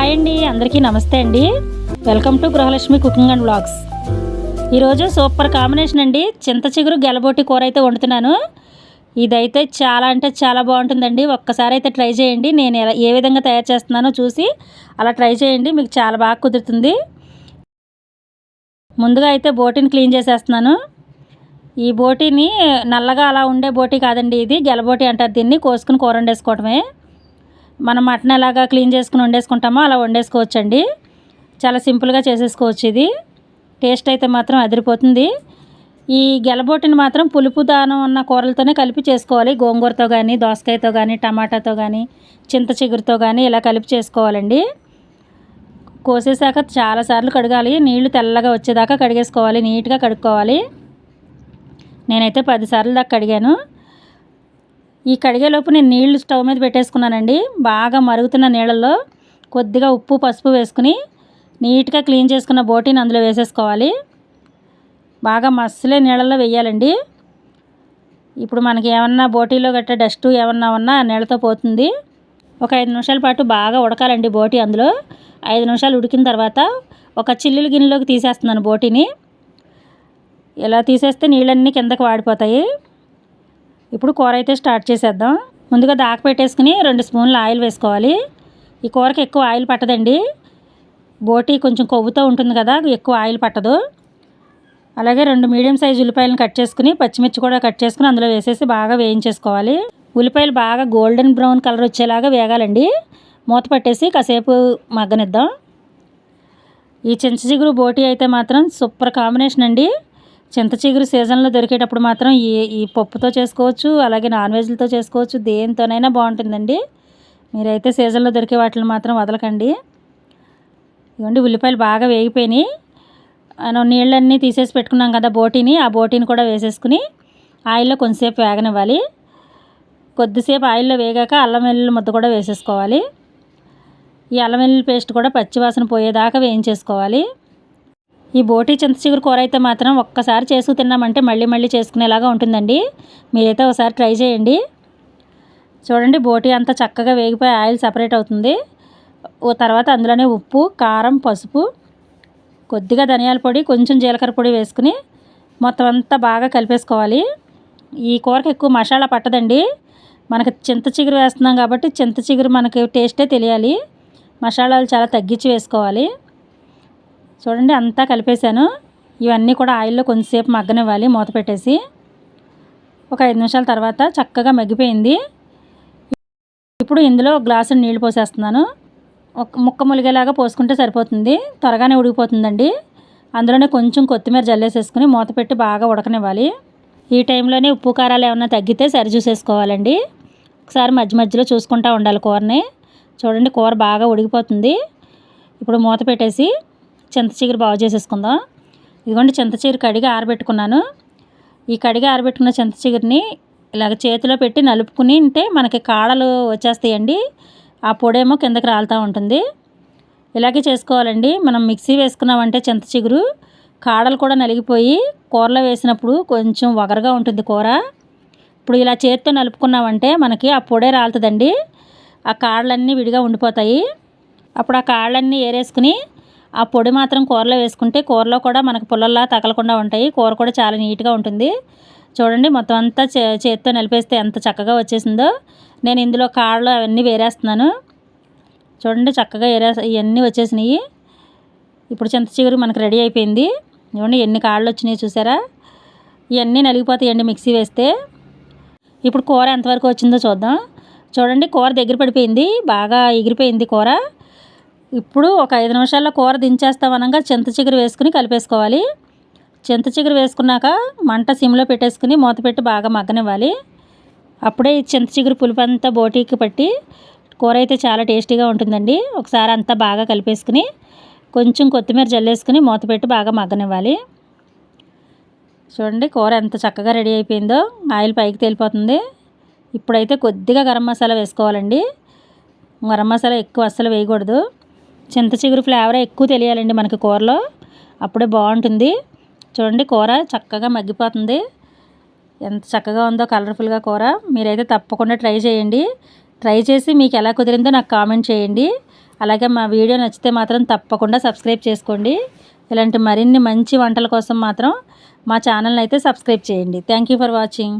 Hi అండి అందరికీ నమస్తే అండి. Welcome to Gruhalakshmi cooking and blogs ఈరోజు సూపర్ కాంబినేషన్ అండి. చింత చిగురు గెలబొట్టి కూర అయితే వండుతున్నాను. ఇదైతే చాలా అంటే చాలా బాగుంటుందండి. ఒక్కసారి అయితే ట్రై చేయండి. నేను ఎలా ఏ విధంగా తయారు చేస్తున్నానో చూసి అలా ట్రై చేయండి. మీకు చాలా బాగా కుదురుతుంది. ముందుగా అయితే బోటిని క్లీన్ చేసేస్తున్నాను. ఈ బోటీని నల్లగా అలా ఉండే బోటీ కాదండి ఇది. గెలబోటి అంటారు దీన్ని. కోసుకుని కూర వండేసుకోవటమే. మనం మటన్ ఎలాగా క్లీన్ చేసుకుని వండేసుకుంటామో అలా వండేసుకోవచ్చండి. చాలా సింపుల్గా చేసేసుకోవచ్చు ఇది. టేస్ట్ అయితే మాత్రం అదిరిపోతుంది. ఈ గెలబోటిని మాత్రం పులుపు దానం ఉన్న కూరలతోనే కలిపి చేసుకోవాలి. గోంగూరతో కానీ దోసకాయతో కానీ టమాటాతో కానీ చింత చిగురుతో కానీ ఇలా కలిపి చేసుకోవాలండి. కోసేసాక చాలాసార్లు కడగాలి. నీళ్ళు తెల్లగా వచ్చేదాకా కడిగేసుకోవాలి. నీట్గా కడుక్కోవాలి. నేనైతే పదిసార్లు దాకా కడిగాను. ఈ కడిగేలోపు నేను నీళ్ళు స్టవ్ మీద పెట్టేసుకున్నానండి. బాగా మరుగుతున్న నీళ్ళల్లో కొద్దిగా ఉప్పు పసుపు వేసుకుని నీట్గా క్లీన్ చేసుకున్న బోటీని అందులో వేసేసుకోవాలి. బాగా మస్తులే నీళ్ళల్లో వేయాలండి. ఇప్పుడు మనకి ఏమన్నా బోటీలో గట్ట డస్ట్ ఏమన్నా ఉన్నా నీళ్ళతో పోతుంది. ఒక ఐదు నిమిషాల పాటు బాగా ఉడకాలండి బోటీ అందులో. ఐదు నిమిషాలు ఉడికిన తర్వాత ఒక చిల్లుల గిన్నెలోకి తీసేస్తున్నాను బోటీని. ఇలా తీసేస్తే నీళ్ళన్నీ కిందకి వాడిపోతాయి. ఇప్పుడు కూర అయితే స్టార్ట్ చేసేద్దాం. ముందుగా దాక పెట్టేసుకుని రెండు స్పూన్లు ఆయిల్ వేసుకోవాలి. ఈ కూరకి ఎక్కువ ఆయిల్ పట్టదండి. బోటి కొంచెం కొవ్వుతో ఉంటుంది కదా ఎక్కువ ఆయిల్ పట్టదు. అలాగే రెండు మీడియం సైజు ఉల్లిపాయలను కట్ చేసుకుని పచ్చిమిర్చి కూడా కట్ చేసుకుని అందులో వేసేసి బాగా వేయించేసుకోవాలి. ఉల్లిపాయలు బాగా గోల్డెన్ బ్రౌన్ కలర్ వచ్చేలాగా వేగాలండి. మూత పట్టేసి కాసేపు మగ్గనిద్దాం. ఈ చింత చిగురు బోటి అయితే మాత్రం సూపర్ కాంబినేషన్ అండి. చింత చిగురు సీజన్లో దొరికేటప్పుడు మాత్రం ఈ ఈ పప్పుతో చేసుకోవచ్చు అలాగే నాన్ వెజ్లతో చేసుకోవచ్చు. దేనితోనైనా బాగుంటుందండి. మీరైతే సీజన్లో దొరికే వాటిని మాత్రం వదలకండి. ఇవ్వండి ఉల్లిపాయలు బాగా వేగిపోయినాయి. మనం నీళ్ళన్నీ తీసేసి పెట్టుకున్నాం కదా బోటీని ఆ బోటీని కూడా వేసేసుకుని ఆయిల్లో కొంతసేపు వేగనివ్వాలి. కొద్దిసేపు ఆయిల్లో వేగాక అల్లం వెల్లుల్లి ముద్ద కూడా వేసేసుకోవాలి. ఈ అల్లం వెల్లుల్లి పేస్ట్ కూడా పచ్చివాసన పోయేదాకా వేయించేసుకోవాలి. ఈ బోటి చింతచిగురు కూర అయితే మాత్రం ఒక్కసారి చేసుకు తిన్నామంటే మళ్ళీ మళ్ళీ చేసుకునేలాగా ఉంటుందండి. మీరైతే ఒకసారి ట్రై చేయండి. చూడండి బోటి అంతా చక్కగా వేగిపోయి ఆయిల్ సపరేట్ అవుతుంది. ఓ తర్వాత అందులోనే ఉప్పు కారం పసుపు కొద్దిగా ధనియాల పొడి కొంచెం జీలకర్ర పొడి వేసుకుని మొత్తం అంతా బాగా కలిపేసుకోవాలి. ఈ కూరకి ఎక్కువ మసాలా పట్టదండి. మనకి చింత చిగురు వేస్తున్నాం కాబట్టి చింత చిగురు మనకి టేస్టే తెలియాలి. మసాలాలు చాలా తగ్గించి వేసుకోవాలి. చూడండి అంతా కలిపేశాను. ఇవన్నీ కూడా ఆయిల్లో కొంచెంసేపు మగ్గనివ్వాలి మూత పెట్టేసి. ఒక ఐదు నిమిషాల తర్వాత చక్కగా మగ్గిపోయింది. ఇప్పుడు ఇందులో గ్లాసు నీళ్ళు పోసేస్తున్నాను. ఒక ముక్క ములిగేలాగా పోసుకుంటే సరిపోతుంది. త్వరగానే ఉడికిపోతుందండి. అందులోనే కొంచెం కొత్తిమీర జల్లేసేసుకుని మూత పెట్టి బాగా ఉడకనివ్వాలి. ఈ టైంలోనే ఉప్పు కారాలు ఏమైనా తగ్గితే సరి చూసేసుకోవాలండి. ఒకసారి మధ్య మధ్యలో చూసుకుంటూ ఉండాలి కూరని. చూడండి కూర బాగా ఉడికిపోతుంది. ఇప్పుడు మూత పెట్టేసి చింత చిగురు బాగు చేసేసుకుందాం. ఇదిగోండి చింత చిగురు కడిగి ఆరబెట్టుకున్నాను. ఈ కడిగి ఆరబెట్టుకున్న చింత చిగురిని ఇలాగ చేతిలో పెట్టి నలుపుకుని ఉంటే మనకి కాడలు వచ్చేస్తాయండి. ఆ పొడేమో కిందకి రాలుతూ ఉంటుంది. ఇలాగే చేసుకోవాలండి. మనం మిక్సీ వేసుకున్నామంటే చింత చిగురు కాడలు కూడా నలిగిపోయి కూరలో వేసినప్పుడు కొంచెం వగరగా ఉంటుంది కూర. ఇప్పుడు ఇలా చేతితో నలుపుకున్నామంటే మనకి ఆ పొడే రాలుతుందండి. ఆ కాడలన్నీ విడిగా ఉండిపోతాయి. అప్పుడు ఆ కాళ్ళన్నీ ఏరేసుకుని ఆ పొడి మాత్రం కూరలో వేసుకుంటే కూరలో కూడా మనకు పుల్లల్లా తగలకుండా ఉంటాయి. కూర కూడా చాలా నీట్గా ఉంటుంది. చూడండి మొత్తం అంతా చే చేతితో నిలిపేస్తే ఎంత చక్కగా వచ్చేసిందో. నేను ఇందులో కాళ్ళు అవన్నీ వేరేస్తున్నాను. చూడండి చక్కగా వేరే ఇవన్నీ వచ్చేసినాయి. ఇప్పుడు చింత చిగురు మనకు రెడీ అయిపోయింది. చూడండి ఎన్ని కాళ్ళు వచ్చినాయి చూసారా? ఇవన్నీ నలిగిపోతాయండి మిక్సీ వేస్తే. ఇప్పుడు కూర ఎంతవరకు వచ్చిందో చూద్దాం. చూడండి కూర దగ్గర పడిపోయింది. బాగా ఎగిరిపోయింది కూర. ఇప్పుడు ఒక ఐదు నిమిషాల్లో కూర దించేస్తామనగా చింత చిగురు వేసుకుని కలిపేసుకోవాలి. చింత చిగురు వేసుకున్నాక మంట సిమ్లో పెట్టేసుకుని మూత పెట్టి బాగా మగ్గనివ్వాలి. అప్పుడే ఈ చింత చిగురు పులుపు అంతా బోటీకి పట్టి కూర అయితే చాలా టేస్టీగా ఉంటుందండి. ఒకసారి అంతా బాగా కలిపేసుకుని కొంచెం కొత్తిమీర జల్లేసుకుని మూత పెట్టి బాగా మగ్గనివ్వాలి. చూడండి కూర ఎంత చక్కగా రెడీ అయిపోయిందో. ఆయిల్ పైకి తేలిపోతుంది. ఇప్పుడైతే కొద్దిగా గరం మసాలా వేసుకోవాలండి. గరం మసాలా ఎక్కువ అస్సలు వేయకూడదు. చింత చిగురు ఫ్లేవర్ ఎక్కువ తెలియాలండి మనకి కూరలో. అప్పుడే బాగుంటుంది. చూడండి కూర చక్కగా మగ్గిపోతుంది. ఎంత చక్కగా ఉందో కలర్ఫుల్గా కూర. మీరైతే తప్పకుండా ట్రై చేయండి. ట్రై చేసి మీకు ఎలా కుదిరిందో నాకు కామెంట్ చేయండి. అలాగే మా వీడియో నచ్చితే మాత్రం తప్పకుండా సబ్స్క్రైబ్ చేసుకోండి. ఇలాంటి మరిన్ని మంచి వంటల కోసం మాత్రం మా ఛానల్ని అయితే సబ్స్క్రైబ్ చేయండి. Thank you for watching.